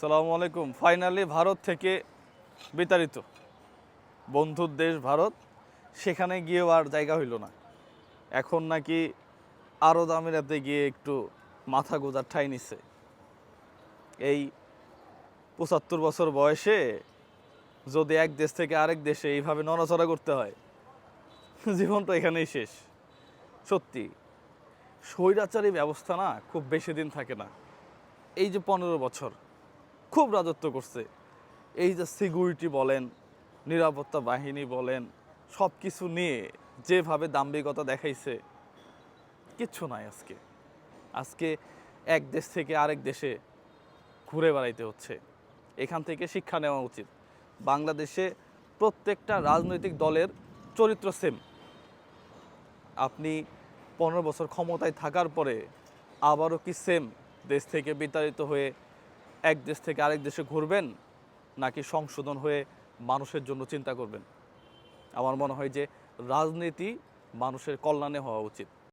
সালামু আলাইকুম। ফাইনালি ভারত থেকে বিতাড়িত বন্ধুর দেশ ভারত। সেখানে গিয়েও আর জায়গা হইল না। এখন নাকি আরব আমিরাতে গিয়ে একটু মাথা গোজার ঠাই নিচ্ছে এই পঁচাত্তর বছর বয়সে যদি এক দেশ থেকে আরেক দেশে এইভাবে নড়াচড়া করতে হয়, জীবন তো এখানেই শেষ। সত্যি, স্বৈরাচারী ব্যবস্থা না, খুব বেশি দিন থাকে না। এই যে পনেরো বছর খুব রাজত্ব করছে। এই যে সিকিউরিটি বলেন, নিরাপত্তা বাহিনী বলেন সব কিছু নিয়ে যেভাবে দাম্ভিকতা দেখাইছে, কিচ্ছু নাই আজকে। আজকে এক দেশ থেকে আরেক দেশে ঘুরে বেড়াইতে হচ্ছে। এখান থেকে শিক্ষা নেওয়া উচিত। বাংলাদেশে প্রত্যেকটা রাজনৈতিক দলের চরিত্র সেম আপনি পনেরো বছর ক্ষমতায় থাকার পরে আবারও কি সেম দেশ থেকে বিতাড়িত হয়ে এক দেশ থেকে আরেক দেশে ঘুরবেন নাকি সংশোধন হয়ে মানুষের জন্য চিন্তা করবেন? আমার মনে হয় যে রাজনীতি মানুষের কল্যাণে হওয়া উচিত।